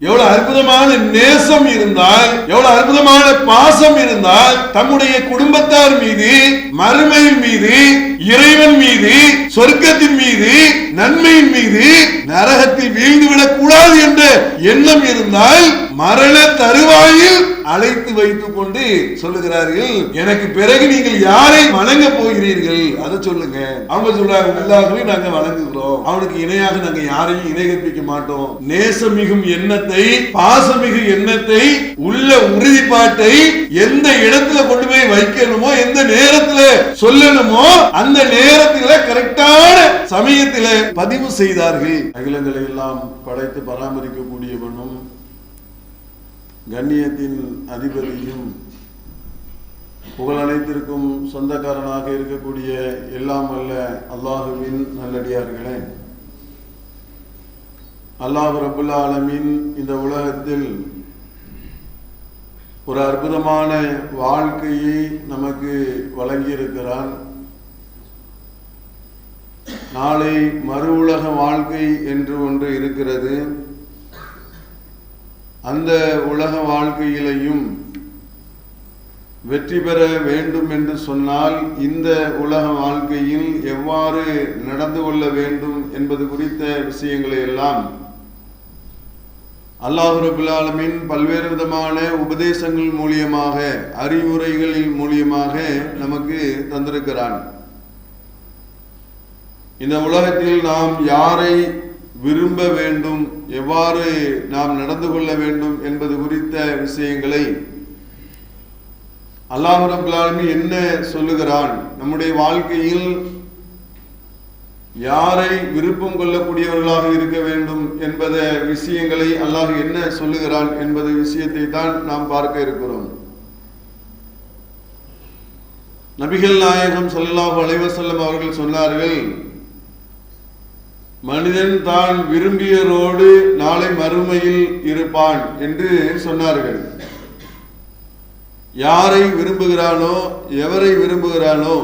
எவ்வளவு அற்புதமான நேசம் இருந்தால் எவ்வளவு அற்புதமான பாசம் இருந்தால் தம்முடைய குடும்பத்தார் மீது மறுமையின் மீது இறைவன் மீது சொர்க்கத்தின் மீது நன்மையின் மீது நரகத்தில் வீழ்ந்து விடக்கூடாது என்ற எண்ணம் இருந்தால் மரண தருவாயில் அழைத்து வைத்துக் கொண்டு சொல்லுகிறார்கள் எனக்கு பிறகு நீங்கள் யாரை வணங்க போகிறீர்கள்? அதை சொல்லுங்க. அவங்க சொல்றாங்க எல்லாருமே நாங்க வணங்குகிறோம். அவனுக்கு இணையாக நாங்க யாரையும் இணை கற்பிக்க மாட்டோம். நேசமிகும் எண்ணத்தை பாசமிகு எண்ணத்தை உள்ள உறுதிப்பாட்டை எந்த இடத்துல கொண்டு போய் வைக்கணுமோ எந்த நேரத்துல சொல்லணுமோ அந்த நேரத்துல கரெக்டான சமயத்துல பதிவு செய்தார்கள். அகிலங்களை எல்லாம் படைத்து பராமரிக்கக்கூடியவனும் கண்ணியத்தின் அதிபதியும் புகழ் அனைத்திற்கும் சொந்தக்காரனாக இருக்கக்கூடிய எல்லாம் அல்ல அல்லாஹுவின் நல்லடியார்களே. அல்லாஹ் ரபுல்லா அலமின் இந்த உலகத்தில் ஒரு அற்புதமான வாழ்க்கையை நமக்கு வழங்கியிருக்கிறான் நாளை மறு உலக வாழ்க்கை என்று ஒன்று இருக்கிறது. அந்த உலக வாழ்க்கையிலையும் வெற்றி பெற வேண்டும் என்று சொன்னால் இந்த உலக வாழ்க்கையில் எவ்வாறு நடந்து கொள்ள வேண்டும் என்பது குறித்த விஷயங்களை எல்லாம் அல்லாஹ் பல்வேறு விதமான உபதேசங்கள் மூலியமாக அறிவுரைகளின் மூலியமாக நமக்கு தந்திருக்கிறான். இந்த உலகத்தில் நாம் யாரை விரும்ப வேண்டும் எவ்வாறு நாம் நடந்து கொள்ள வேண்டும் என்பது குறித்த விஷயங்களை அல்லாஹ் ரபுல் என்ன சொல்லுகிறான்? நம்முடைய வாழ்க்கையில் யாரை விருப்பம் கொள்ளக்கூடியவர்களாக இருக்க வேண்டும் என்பத விஷயங்களை அல்லாஹ் என்ன சொல்லுகிறான் என்பது விஷயத்தை தான் நாம் பார்க்க இருக்கிறோம். நபிகள் நாயகம் ஸல்லல்லாஹு அலைவசல்லம் அவர்கள் சொன்னார்கள் மனிதன் தான் விரும்பியரோடு நாளை மறுமையில் இருப்பான் என்று சொன்னார்கள். யாரை விரும்புகிறானோ எவரை விரும்புகிறானோ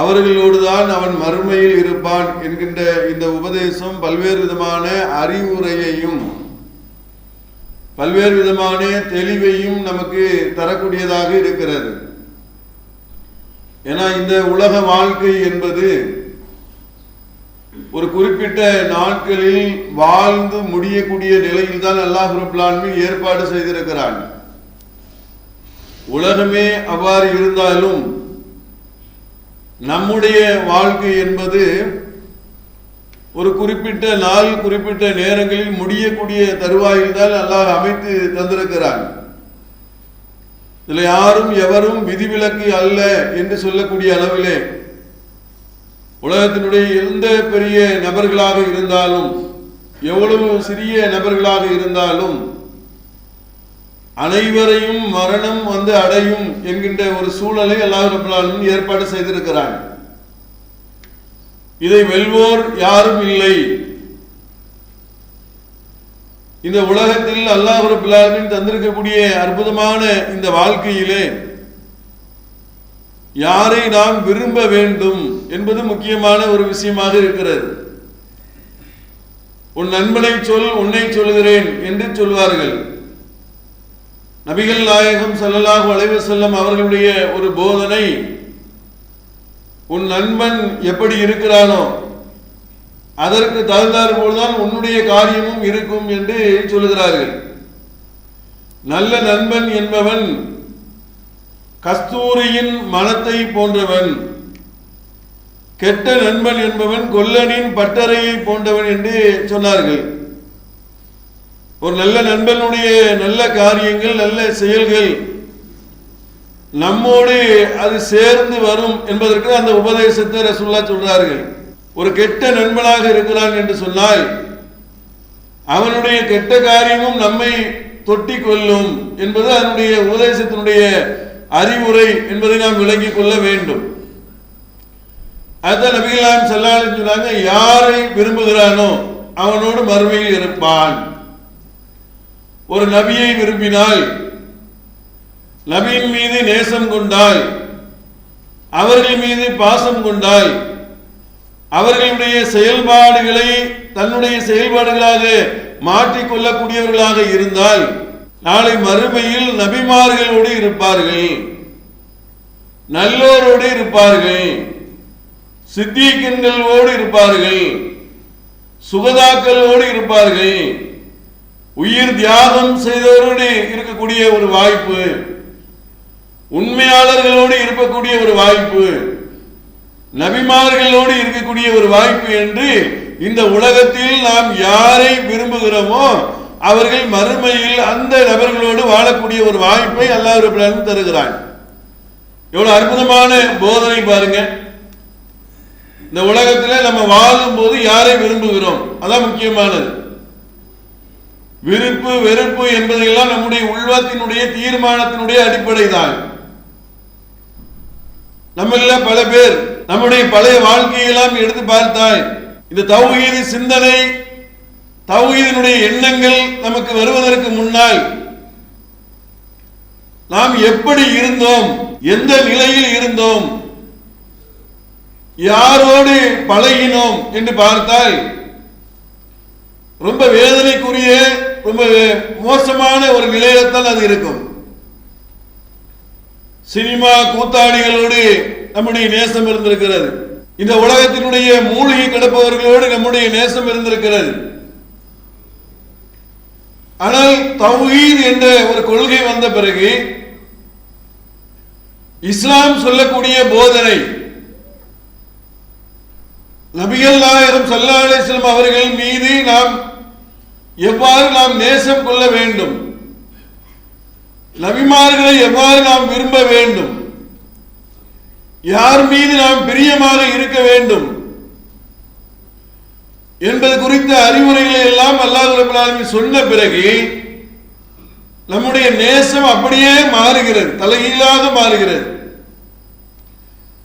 அவர்களோடு தான் அவன் மறுமையில் இருப்பான் என்கின்ற இந்த உபதேசம் பல்வேறு விதமான அறிவுரையையும் பல்வேறு விதமான தெளிவையும் நமக்கு தரக்கூடியதாக இருக்கிறது. ஏன்னா இந்த உலக வாழ்க்கை என்பது ஒரு குறிப்பிட்ட நாட்களில் வாழ்ந்து முடியக்கூடிய நிலையில் தான் அல்லாஹ் ரபுல்லான்மை ஏற்பாடு செய்திருக்கிறான். உலகமே அவ்வாறு இருந்தாலும் நம்முடைய வாழ்க்கை என்பது ஒரு குறிப்பிட்ட நாள் குறிப்பிட்ட நேரங்களில் முடியக்கூடிய தருவாயில் தான் அல்லாஹ் அமைத்து தந்திருக்கிறான். இதுல யாரும் எவரும் விதிவிலக்கு அல்ல என்று சொல்லக்கூடிய அளவிலே உலகத்தினுடைய எந்த பெரிய நபர்களாக இருந்தாலும் எவ்வளவு சிறிய நபர்களாக இருந்தாலும் அனைவரையும் மரணம் வந்து அடையும் என்கின்ற ஒரு சூழலை அல்லாஹ் ரபுல்லாலும் ஏற்பாடு செய்திருக்கிறான். இதை வெல்வோர் யாரும் இல்லை. இந்த உலகத்தில் அல்லாஹ் ரபுல்லாலுமின் தந்திருக்கக்கூடிய அற்புதமான இந்த வாழ்க்கையிலே யாரை நாம் விரும்ப வேண்டும் என்பது முக்கியமான ஒரு விஷயமாக இருக்கிறது. உன் நண்பனை சொல் உன்னை சொல்கிறேன் என்று சொல்வார்கள். நபிகள் நாயகம் ஸல்லல்லாஹு அலைஹி செல்லும் அவர்களுடைய ஒரு போதனை உன் நண்பன் எப்படி இருக்கிறானோ அதற்கு தகுந்தார் போல்தான் உன்னுடைய காரியமும் இருக்கும் என்று சொல்லுகிறார்கள். நல்ல நண்பன் என்பவன் கஸ்தூரியின் மனத்தை போன்றவன் கெட்ட நண்பன் என்பவன் கொல்லனின் பட்டறையை போன்றவன் என்று சொன்னார்கள். ஒரு நல்ல நண்பனுடைய நல்ல காரியங்கள் நல்ல செயல்கள் நம்மோடு அது சேர்ந்து வரும் என்பதற்கு அந்த உபதேசத்தை ரசுல்லா சொல்றார்கள். ஒரு கெட்ட நண்பனாக இருக்கிறான் என்று சொன்னால் அவனுடைய கெட்ட காரியமும் நம்மை தொட்டி கொள்ளும் என்பது அதனுடைய உபதேசத்தினுடைய அறிவுரை என்பதை நாம் விளங்கிக் கொள்ள வேண்டும். அதான் நபிகளாம் செல்லாலும் சொன்னாங்க யாரை விரும்புகிறானோ அவனோடு மறுமையில் இருப்பான். ஒரு நபியை விரும்பினால் நபியின் மீது நேசம் கொண்டால் அவர்கள் மீது பாசம் கொண்டால் அவர்களுடைய செயல்பாடுகளை தன்னுடைய செயல்பாடுகளாக மாற்றிக்கொள்ளக்கூடியவர்களாக இருந்தால் நாளை மறுமையில் நபிமார்களோடு இருப்பார்கள். நல்லோரோடு இருப்பார்கள். சித்திகன்களோடு இருப்பார்கள். சுகதாக்களோடு இருப்பார்கள். உயிர் தியாகம் செய்தவரோடு இருக்கக்கூடிய ஒரு வாய்ப்பு. உண்மையாளர்களோடு இருக்கக்கூடிய ஒரு வாய்ப்பு. நபிமார்களோடு இருக்கக்கூடிய ஒரு வாய்ப்பு என்று இந்த உலகத்தில் நாம் யாரை விரும்புகிறோமோ அவர்கள் மறுமையில் அந்த நபர்களோடு வாழக்கூடிய ஒரு வாய்ப்பை அல்லாஹ் தருகிறான். எவ்வளவு அற்புதமான போதனை பாருங்க. இந்த உலகத்துல நம்ம வாழும் போது யாரை விரும்புகிறோம்? அதான் முக்கியமானது. விருப்பு வெறுப்பு என்பதையெல்லாம் நம்முடைய உள்வத்தினுடைய தீர்மானத்தினுடைய அடிப்படை தான் நம்மள பல பேர் நம்முடைய பழைய வாழ்க்கையெல்லாம் எடுத்து பார்த்தால் இந்த தௌஹீது சிந்தனை தௌஹீதினுடைய எண்ணங்கள் நமக்கு வருவதற்கு முன்னால் நாம் எப்படி இருந்தோம் எந்த நிலையில் இருந்தோம் யாரோடு பழகினோம் என்று பார்த்தால் ரொம்ப வேதனைக்குரிய ரொம்ப மோசமான ஒரு நிலையத்தான் அது இருக்கும். சினிமா கூத்தாடிகளோடு நம்முடைய நேசம் இருந்திருக்கிறது. இந்த உலகத்தினுடைய மூலிகை கிடப்பவர்களோடு நம்முடைய நேசம் இருந்திருக்கிறது. ஆனால் தௌஹீத் என்ற ஒரு கொள்கை வந்த பிறகு இஸ்லாம் சொல்லக்கூடிய போதனை நபிகள் நாயகம் சல்லா அலிஸ்லாம் அவர்கள் மீது நாம் எவ்வாறு நாம் நேசம் கொள்ள வேண்டும்? நபிமார்களை எவ்வாறு நாம் விரும்ப வேண்டும்? யார் மீது நாம் பிரியமாக இருக்க வேண்டும்? என்பது குறித்த அறிவுரைகளை எல்லாம் அல்லாஹ் சொன்ன பிறகு நம்முடைய நேசம் அப்படியே மாறுகிறது தலைகீழாக மாறுகிறது.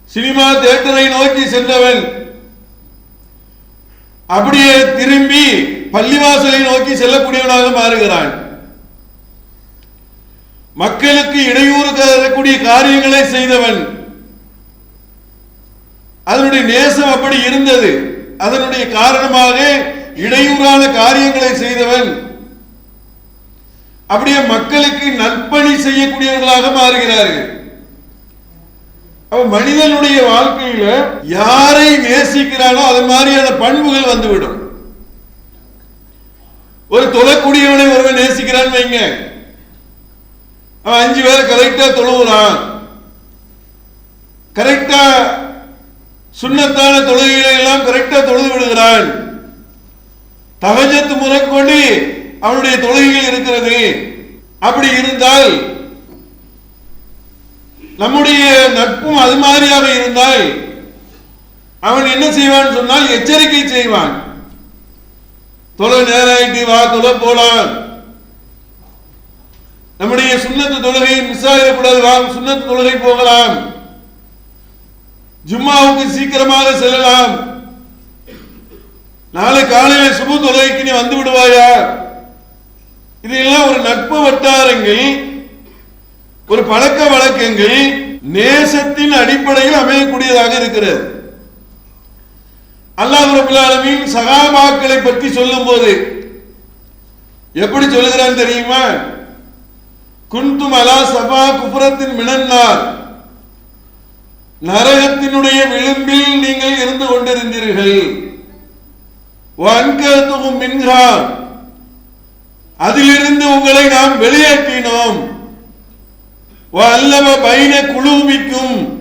சினிமா தேட்டரை நோக்கி சென்றவன் அப்படியே திரும்பி பள்ளிவாசலை நோக்கி செல்லக்கூடியவனாக மாறுகிறான். மக்களுக்கு இடையூறு தரக்கூடிய காரியங்களை செய்தவன். அதனுடைய நேசம் அப்படி இருந்தது. அதனுடைய காரணமாக இடையூறான காரியங்களை செய்தவன். அப்படியே மக்களுக்கு நற்பணி செய்யக்கூடியவர்களாக மாறுகிறார்கள். அவ மனிதனுடைய வாழ்க்கையில யாரை நேசிக்கிறானோ அது மாதிரியான பண்புகள் வந்துவிடும். ஒரு தொழக்கூடியவனை ஒருவன் நேசிக்கிறான் வைங்க. அவன் அஞ்சு பேரை கரெக்டா தொழுவுறான். கரெக்டா சுண்ணத்தான தொழுகைகளை எல்லாம் கரெக்டா தொழுது விடுகிறான் தகஜத்து முறைக்கொண்டு அவனுடைய தொழுகைகள் இருக்கிறது. அப்படி இருந்தால் நம்முடைய நட்பும் அது மாதிரியாக இருந்தால் அவன் என்ன செய்வான் சொன்னால் எச்சரிக்கை செய்வான். தொலை நேராயிட்டு வா தொலை போலாம். நம்முடைய சுண்ணத்து தொழுகை மிஸ் ஆகிடக்கூடாது வா சுண்ணத்து தொழுகை போகலாம். ஜும்மாவுக்கு சீக்கிரமாக செல்லலாம். நாளை காலையில் சுபு தொலைக்கு நீ வந்து விடுவாயா? இதெல்லாம் ஒரு நட்பு வட்டாரங்கள் ஒரு பழக்க வழக்கங்கள் நேசத்தின் அடிப்படையில் அமையக்கூடியதாக இருக்கிறது. அல்லாஹ் ரபுல் சகாபாக்களை பற்றி சொல்லும் போது எப்படி சொல்லுகிறான் தெரியுமா? குந்தும் அலா சபா குபுரத்தின் மினன்னார். நரகத்தினுடைய விளிம்பில் நீங்கள் இருந்து கொண்டிருந்தீர்கள். வன்கத்துகும் மின்ஹா. அதிலிருந்து உங்களை நாம் வெளியேற்றினோம். அல்லவ பைன குழுமிக்கும்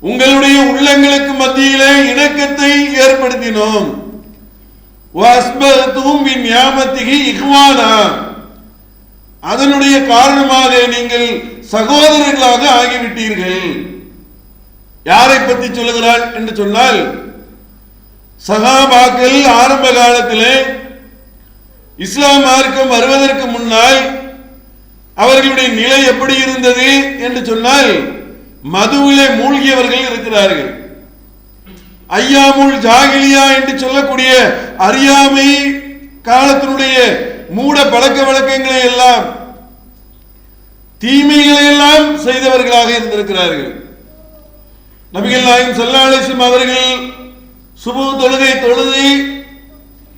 உங்களுடைய உள்ளங்களுக்கு மத்தியிலே இணக்கத்தை ஏற்படுத்தினோம். வஸ்பத்தும் பின் ஞாபத்திகி இஹ்வானா. அதனுடைய காரணமாக நீங்கள் சகோதரர்களாக ஆகிவிட்டீர்கள். யாரை பற்றி சொல்லுகிறாள் என்று சொன்னால் சகாபாக்கள் ஆரம்ப காலத்திலே இஸ்லாம் மார்க்கம் வருவதற்கு முன்னால் அவர்களுடைய நிலை எப்படி இருந்தது என்று சொன்னால் மதுவிலே மூழ்கியவர்கள் இருக்கிறார்கள். ஐயாமுல் ஜாகிலியா என்று சொல்லக்கூடிய அறியாமை காலத்தினுடைய மூட பழக்க வழக்கங்களை எல்லாம் தீமைகளை எல்லாம் செய்தவர்களாக இருந்திருக்கிறார்கள். நபிகள் நாயகம் செல்லாலேசம் அவர்கள் சுபு தொழுகை தொழுது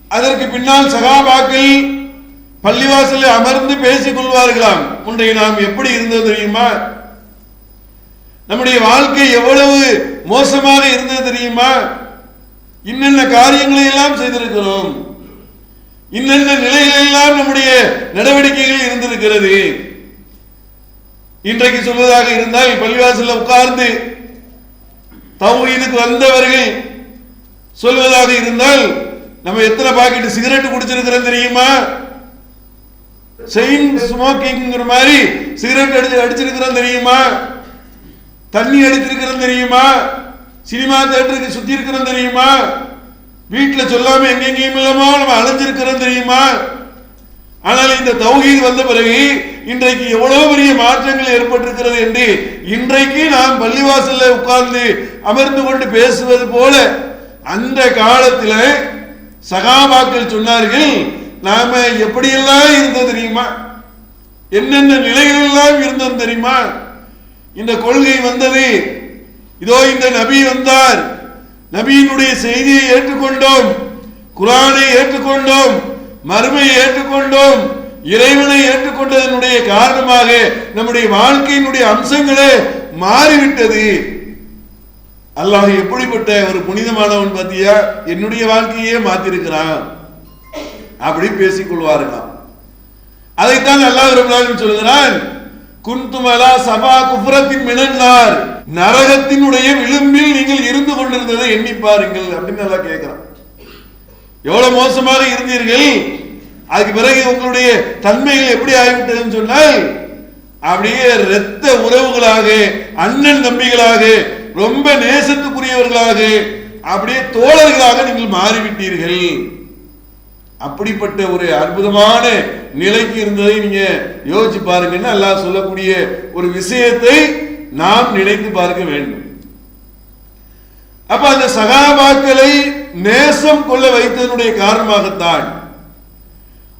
அதற்கு பின்னால் சகாபாக்கள் பள்ளிவாசலில் அமர்ந்து பேசிக் கொள்வார்களாம். முன்றைய நாம் எப்படி இருந்தது தெரியுமா? நம்முடைய வாழ்க்கை எவ்வளவு மோசமாக இருந்தது தெரியுமா? இன்னென்ன காரியங்களை எல்லாம் செய்திருக்கிறோம்? இன்னென்ன நிலைகளெல்லாம் நம்முடைய நடவடிக்கைகள் இருந்திருக்கிறது? இன்றைக்கு சொல்வதாக இருந்தால் பள்ளிவாசலில் உட்கார்ந்து தௌஹீதுக்கு வந்தவர்கள் சொல்வதாக இருந்தால் நம்ம எத்தனை பாக்கெட் சிகரெட் குடிச்சிருக்கிறோம் தெரியுமா? செயின் ஸ்மோக்கிங்கிற மாதிரி சிகரெட் அடிச்சு அடிச்சிருக்கிறோம் தெரியுமா? தண்ணி அடிச்சிருக்கிறோம் தெரியுமா? சினிமா தேட்டருக்கு சுத்தி இருக்கிறோம் தெரியுமா? வீட்டில் சொல்லாம எங்கெங்கேயும் இல்லாம நம்ம அலைஞ்சிருக்கிறோம் தெரியுமா? ஆனால் இந்த தௌஹீத் வந்த பிறகு இன்றைக்கு எவ்வளவு பெரிய மாற்றங்கள் ஏற்பட்டிருக்கிறது என்று இன்றைக்கு நாம் பள்ளிவாசல்ல உட்கார்ந்து அமர்ந்து கொண்டு பேசுவது போல அந்த காலத்தில் சகாபாக்கள் சொன்னார்கள் நாம எப்படியெல்லாம் இருந்தோம் தெரியுமா? என்னென்ன நிலைகளெல்லாம் இருந்தோம் தெரியுமா? இந்த கொள்கை வந்தது. இதோ இந்த நபி வந்தார். நபியினுடைய செய்தியை ஏற்றுக்கொண்டோம். குரானை ஏற்றுக்கொண்டோம். மறுமையை ஏற்றுக்கொண்டோம். இறைவனை ஏற்றுக்கொண்டதனுடைய காரணமாக நம்முடைய வாழ்க்கையினுடைய அம்சங்களே மாறிவிட்டது. அல்லாஹ் எப்படிப்பட்ட ஒரு புனிதமானவன் பத்தியா? என்னுடைய வாழ்க்கையே மாத்திருக்கிறான். அப்படி பேசிக் கொள்வார்களாம். அதைத்தான் அல்லாஹ் ரபுல்லாலும் சொல்கிறான் குந்துமலா சபா குபுரத்தின் மினன்னார். நரகத்தினுடைய விளிம்பில் நீங்கள் இருந்து கொண்டிருந்ததை எண்ணி பாருங்கள் அப்படின்னு நல்லா கேட்கிறான். எவ்வளவு மோசமாக இருந்தீர்கள்? அதுக்கு பிறகு உங்களுடைய தன்மைகள் எப்படி ஆகிவிட்டதுன்னு சொன்னால் அப்படியே இரத்த உறவுகளாக அண்ணன் தம்பிகளாக ரொம்ப நேசத்துக்குரியவர்களாக அப்படியே தோழர்களாக நீங்கள் மாறிவிட்டீர்கள். அப்படிப்பட்ட ஒரு அற்புதமான நிலைக்கு இருந்ததை நீங்க யோசிச்சு பாருங்கன்னு அல்லாஹ் சொல்லக்கூடிய ஒரு விஷயத்தை நாம் நினைத்து பார்க்க வேண்டும். அப்ப அந்த சகாபாக்களை நேசம் கொள்ள வைத்ததனுடைய காரணமாகத்தான்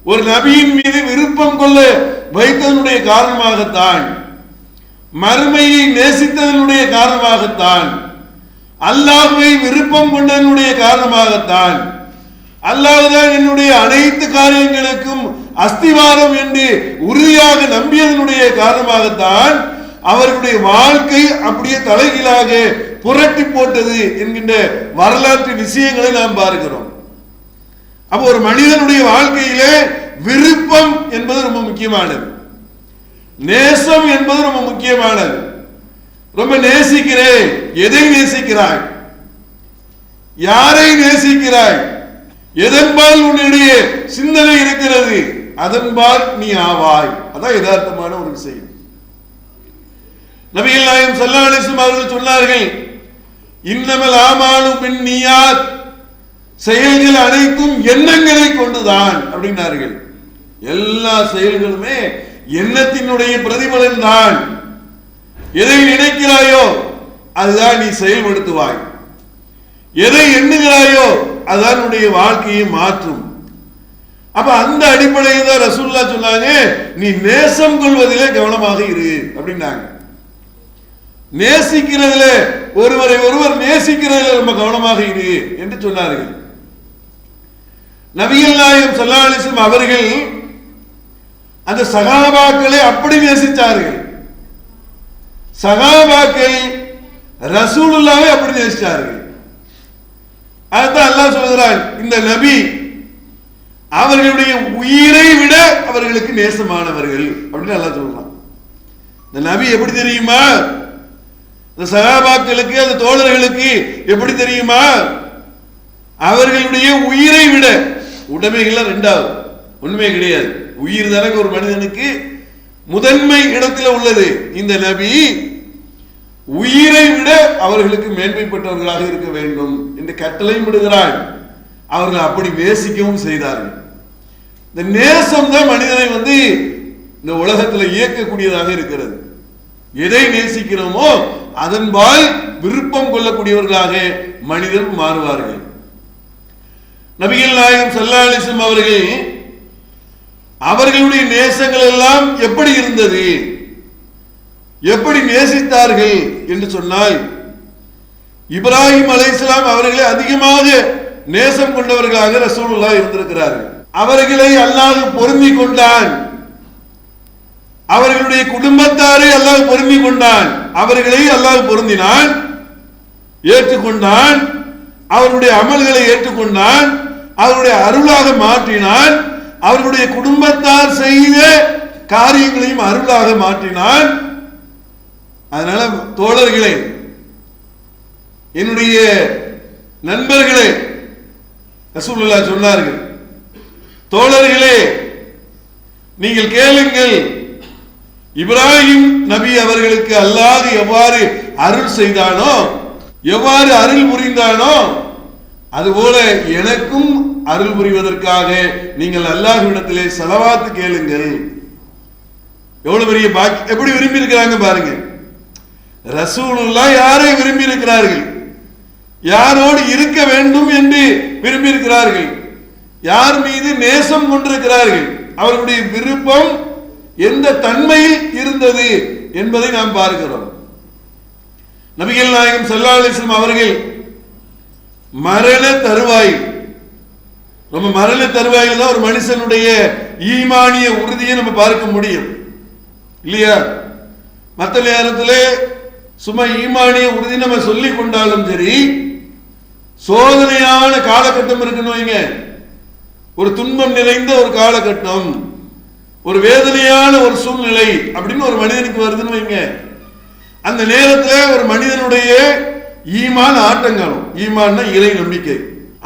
ஒரு நபியின் மீது விருப்பம் கொள்ள வைத்ததனுடைய காரணமாகத்தான் மறுமையை நேசித்ததனுடைய காரணமாகத்தான் அல்லாஹுவை விருப்பம் கொண்டதனுடைய காரணமாகத்தான் அல்லாஹுதான் என்னுடைய அனைத்து காரியங்களுக்கும் அஸ்திவாரம் என்று உறுதியாக நம்பியதனுடைய காரணமாகத்தான் அவர்களுடைய வாழ்க்கை அப்படியே தலைகீழாக புரட்டி போட்டது என்கின்ற வரலாற்று விஷயங்களை நாம் பார்க்கிறோம். அப்ப ஒரு மனிதனுடைய வாழ்க்கையிலே விருப்பம் என்பது ரொம்ப முக்கியமானது. நேசம் என்பது ரொம்ப முக்கியமானது. ரொம்ப நேசிக்கிறேன் எதை நேசிக்கிறாய்? யாரை நேசிக்கிறாய்? எதன்பால் உன்னுடைய சிந்தனை இருக்கிறது? அதன்பால் நீ ஆவாய். அதான் யதார்த்தமான ஒரு விஷயம். நபிகள் நாயம் சல்லாலிசும் அவர்கள் சொன்னார்கள் இன்னமல் ஆமானு பின் நீயாத். செயல்கள் அனைத்தும் எண்ணங்களை கொண்டுதான் அப்படின்னார்கள். எல்லா செயல்களுமே எண்ணத்தினுடைய பிரதிபலன் தான் எதை நினைக்கிறாயோ அதுதான் நீ செயல்படுத்துவாய். எதை எண்ணுகிறாயோ அதான் உன்னுடைய வாழ்க்கையை மாற்றும். அப்ப அந்த அடிப்படையில் தான் ரசூல்லா சொன்னாங்க நீ நேசம் கொள்வதிலே கவனமாக இரு அப்படின்னாங்க. நேசிக்கிறதுல ஒருவரை ஒருவர் நேசிக்கிறதுல ரொம்ப கவனமாக இரு என்று சொன்னார்கள். நபிகள் நாயகம் சல்லாலிசம் அவர்கள் அந்த சகாபாக்களை அப்படி நேசித்தார்கள் சகாபாக்கள் ரசூலுல்லாவை அப்படி நேசித்தார்கள் அதுதான் அல்லாஹ் சொல்கிறான் இந்த நபி அவர்களுடைய உயிரை விட அவர்களுக்கு நேசமானவர்கள் அப்படின்னு அல்லாஹ் சொல்றான். இந்த நபி எப்படி தெரியுமா? இந்த சகாபாக்களுக்கு அந்த தோழர்களுக்கு எப்படி தெரியுமா? அவர்களுடைய உயிரை விட உடைமைகள்லாம் ரெண்டாவது. உண்மை கிடையாது. உயிர் தானே ஒரு மனிதனுக்கு முதன்மை இடத்துல உள்ளது. இந்த நபி உயிரை விட அவர்களுக்கு மேன்மைப்பட்டவர்களாக இருக்க வேண்டும் என்று கட்டளையும் விடுகிறாள். அவர்கள் அப்படி நேசிக்கவும் செய்தார்கள். இந்த நேசம் தான் மனிதனை வந்து இந்த உலகத்தில் இயக்கக்கூடியதாக இருக்கிறது. எதை நேசிக்கிறோமோ அதன்பால் விருப்பம் கொள்ளக்கூடியவர்களாக மனிதர் மாறுவார்கள். நபிகள் நாயகம் சல்லாலிசம் அவர்கள் அவர்களுடைய நேசங்கள் எல்லாம் எப்படி இருந்தது? எப்படி நேசித்தார்கள் என்று சொன்னால் இப்ராஹிம் அலைஹிஸ்ஸலாம் அவர்களை அதிகமாக நேசம் கொண்டவர்களாக ரசூலுல்லா இருந்திருக்கிறார்கள். அவர்களை அல்லாஹ் பொருந்தி கொண்டான். அவர்களுடைய குடும்பத்தாரை அல்லாஹ் பொருந்தி கொண்டான். அவர்களை அல்லாஹ் பொருந்தினான் ஏற்றுக்கொண்டான். அவருடைய அமல்களை ஏற்றுக்கொண்டான். அவருடைய அருளாக மாற்றினான். அவர்களுடைய குடும்பத்தார் செய்த காரியங்களையும் அருளாக மாற்றினான். அதனால தோழர்களே என்னுடைய நண்பர்களே ரசூலுல்லா சொன்னார்கள் தோழர்களே நீங்கள் கேளுங்கள் இப்ராஹிம் நபி அவர்களுக்கு அல்லாது எவ்வாறு அருள் செய்தானோ எவ்வாறு அருள் புரிந்தானோ அதுபோல எனக்கும் அருள் புரிவதற்காக நீங்கள் அல்லாஹ்விடத்திலே செலவாத்து கேளுங்கள். எவ்வளவு பெரிய பாக்கி எப்படி விரும்பி இருக்கிறாங்க பாருங்க. ரசூலுல்லா யாரை விரும்பி இருக்கிறார்கள் யாரோடு இருக்க வேண்டும் என்று விரும்பி இருக்கிறார்கள் யார் மீது நேசம் கொண்டிருக்கிறார்கள்? அவர்களுடைய விருப்பம் எந்த தன்மையில் இருந்தது என்பதை நாம் பார்க்கிறோம். நபிகள் நாயகம் ஸல்லல்லாஹு அவர்கள் மரண தருவாய் நம்ம மரண தருவாயில் தான் ஒரு மனுஷனுடைய ஈமானிய உறுதியை நம்ம பார்க்க முடியும். இல்லையா? மற்ற நேரத்தில் சும்மா ஈமானிய உறுதி நம்ம சொல்லி கொண்டாலும் சரி சோதனையான காலகட்டம் இருக்குன்னு வைங்க. ஒரு துன்பம் நிறைந்த ஒரு காலகட்டம் ஒரு வேதனையான ஒரு சூழ்நிலை அப்படின்னு ஒரு மனிதனுக்கு வருதுன்னு வைங்க. அந்த நேரத்தில் ஒரு மனிதனுடைய ஈமான் ஆட்டங்களும். ஈமான்னா இறை நம்பிக்கை.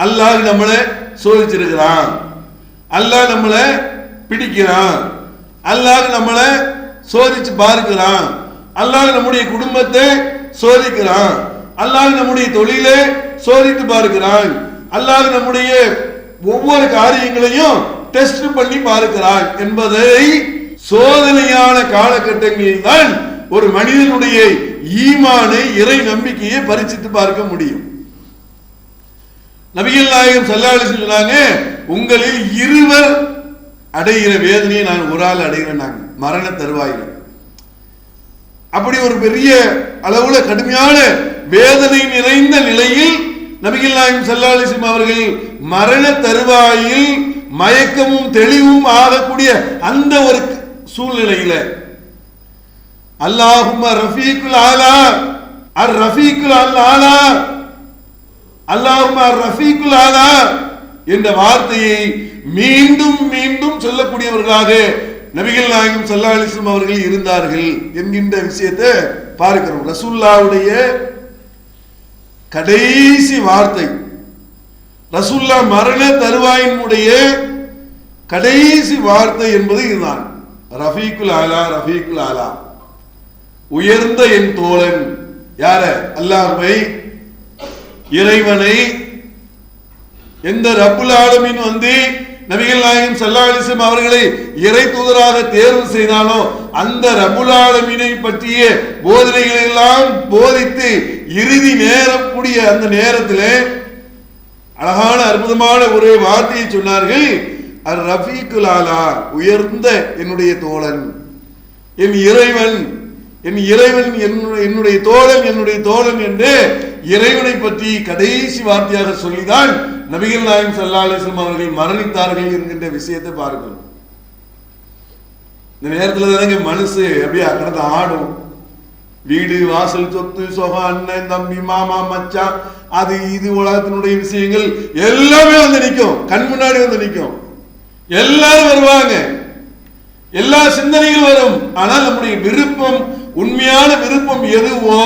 அல்லாஹ் நம்மளை சோதிச்சிருக்கிறான். அல்லாஹ் நம்மளை பிடிக்கிறான். அல்லாஹ் நம்மளை சோதிச்சு பார்க்கிறான். அல்லாஹ் நம்முடைய குடும்பத்தை சோதிக்கிறான். அல்லாஹ் நம்முடைய தொழிலை சோதித்து பார்க்கிறான். அல்லாஹ் நம்முடைய ஒவ்வொரு காரியங்களையும் டெஸ்ட் பண்ணி பார்க்கிறான் என்பதை சோதனையான காலகட்டங்களில் தான் ஒரு மனிதனுடைய ஈமானை இறை நம்பிக்கையை பரிசித்து பார்க்க முடியும். நபிகள் நாயகம் சல்லாஹ் சொன்னாங்க உங்களில் இருவர் அடைகிற வேதனையை நான் ஒரு ஆள் அடைகிறேன் நாங்க மரண தருவாயில். அப்படி ஒரு பெரிய அளவுல கடுமையான வேதனை நிறைந்த நிலையில் நபிகள் நாயகம் சல்லாலிசிம் அவர்கள் மரண தருவாயில் மயக்கமும் தெளிவும் ஆகக்கூடிய அந்த ஒரு சூழ்நிலையில அல்லாஹும் ரஃபீக்குல் ஆலா அர் ரஃபீக்குல் அல் ஆலா அல்லாஹும் அர் ரஃபீக்குல் ஆலா என்ற வார்த்தையை மீண்டும் மீண்டும் சொல்லக்கூடியவர்களாக நபிகள் நாயகம் சல்லா அலிஸ்லம் அவர்கள் இருந்தார்கள் என்கின்ற விஷயத்தை பார்க்கிறோம். ரசூல்லாவுடைய கடைசி வார்த்தை ரசூல்லா மரண தருவாயினுடைய கடைசி வார்த்தை என்பது இதுதான். ரஃபீக்குல் ஆலா ரஃபீக்குல் ஆலா உயர்ந்த என் தோழன். யார? அல்லாமை இறைவனை. எந்த ரப்புல் ஆலமீன் வந்து நபிகள் நாயகம் சல்லா அலிசம் அவர்களை இறை தூதராக தேர்வு செய்தாலும் அந்த ரபுல் பற்றிய போதனைகளை எல்லாம் போதித்து இறுதி நேரம் கூடிய அந்த நேரத்திலே அழகான அற்புதமான ஒரு வார்த்தையை சொன்னார்கள். அர் ரஃபீக்குல் உயர்ந்த என்னுடைய தோழன். என் இறைவன். என் இறைவன் என்னுடைய- என்னுடைய தோழன் என்னுடைய தோழன் என்று இறைவனை பற்றி கடைசி வார்த்தையாக சொல்லிதான் நபிகள் நாயகம் ஸல்லல்லாஹு அலைஹி அவர்கள் மரணித்தார்கள் என்கின்ற விஷயத்தை பாருங்கள். இந்த நேரத்துல தானங்க மனசு அப்படியே கடந்து ஆடும். வீடு வாசல் சொத்து சொக அண்ணன் தம்பி மாமா மச்சான் அது இது உலகத்தினுடைய விஷயங்கள் எல்லாமே வந்து நிற்கும் கண் முன்னாடி வந்து நிற்கும் எல்லாரும் வருவாங்க. எல்லா சிந்தனைகளும் வரும். ஆனால் நம்முடைய விருப்பம் உண்மையான விருப்பம் எதுவோ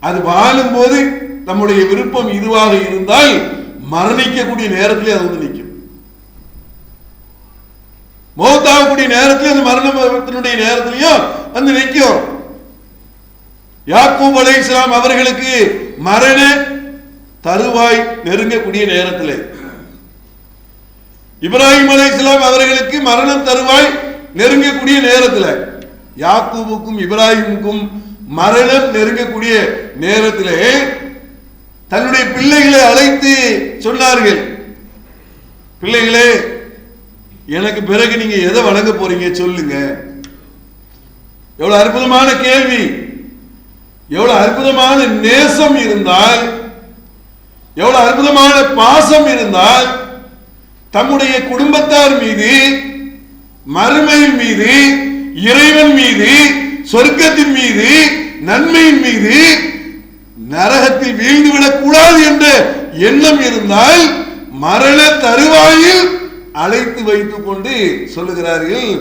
அது வாழும்போது நம்முடைய விருப்பம் இதுவாக இருந்தால் மரணிக்கக்கூடிய நேரத்திலே அது வந்து நிற்கும். மௌத்தாகக்கூடிய நேரத்திலே அந்த மரணத்தினுடைய நேரத்திலையும் வந்து நிற்கும். யாக்கூப் அலை இஸ்லாம் அவர்களுக்கு மரண தருவாய் நெருங்கக்கூடிய நேரத்தில். இப்ராஹிம் அலை இஸ்லாம் அவர்களுக்கு மரணம் தருவாய் நெருங்கக்கூடிய நேரத்தில். யாக்கூபுக்கும் இப்ராஹிமுக்கும் மரணம் நெருங்கக்கூடிய நேரத்திலே தன்னுடைய பிள்ளைகளை அழைத்து சொன்னார்கள். பிள்ளைகளே எனக்கு பிறகு நீங்க எதை வணங்க போறீங்க சொல்லுங்க. எவ்வளவு அற்புதமான கேள்வி. எவ்வளவு அற்புதமான நேசம் இருந்தால் எவ்வளவு அற்புதமான பாசம் இருந்தால் தம்முடைய குடும்பத்தார் மீது மறுமையின் மீது இறைவன் மீது சொர்க்கத்தின் மீது நன்மையின் மீது நரகத்தில் வீழ்ந்துவிடக் கூடாது என்ற எண்ணம் இருந்தால் மரண தருவாயில் அழைத்து வைத்துக் கொண்டு சொல்லுகிறார்கள்.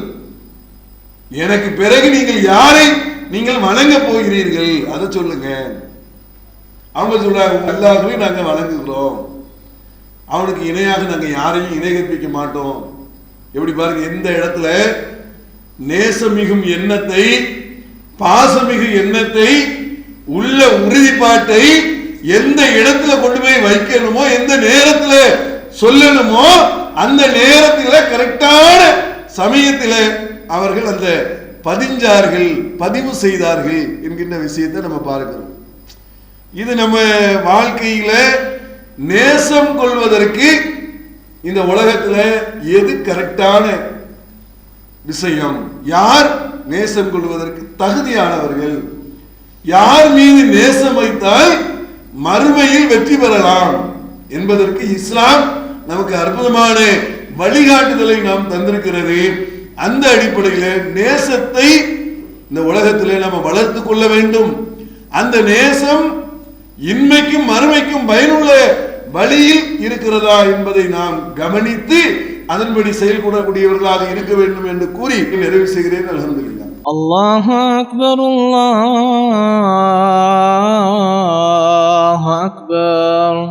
எனக்கு பிறகு நீங்கள் யாரை நீங்கள் வணங்க போகிறீர்கள்? அதை சொல்லுங்க. அவங்க சொல்றாங்க அல்லாஹ்வை நாங்க வணங்குகிறோம். அவனுக்கு இணையாக நாங்க யாரையும் இணை கற்பிக்க மாட்டோம். எப்படி பாருங்க எந்த இடத்துல நேசமிகும் எண்ணத்தை பாசமிகு எண்ணத்தை உள்ள உறுதிப்பாட்டை எந்த இடத்துல கொண்டு போய் வைக்கணுமோ எந்த நேரத்துல சொல்லணுமோ அந்த நேரத்தில் கரெக்டான சமயத்தில் அவர்கள் அந்த பதிஞ்சார்கள் பதிவு செய்தார்கள் என்கின்ற விஷயத்தை நம்ம பார்க்கிறோம். இது நம்ம வாழ்க்கையில நேசம் கொள்வதற்கு இந்த உலகத்தில் எது கரெக்டான விஷயம். யார் நேசம் கொள்வதற்கு தகுதியானவர்கள்? யார் மீது நேசம் வைத்தால் மறுமையில் வெற்றி பெறலாம்? என்பதற்கு இஸ்லாம் நமக்கு அற்புதமான வழிகாட்டுதலை நாம் தந்திருக்கிறது. அந்த அடிப்படையில் நேசத்தை இந்த உலகத்திலே நம்ம வளர்த்து கொள்ள வேண்டும். அந்த நேசம் இன்மைக்கும் மறுமைக்கும் பயனுள்ள வழியில் இருக்கிறதா என்பதை நாம் கவனித்து அதன்படி செயல்படக்கூடியவர்களாக இருக்க வேண்டும் என்று கூறி நிறைவு செய்கிறேன். அலமதுல்லா அல்லாஹ் அக்பர் அல்லாஹ் அக்பர்.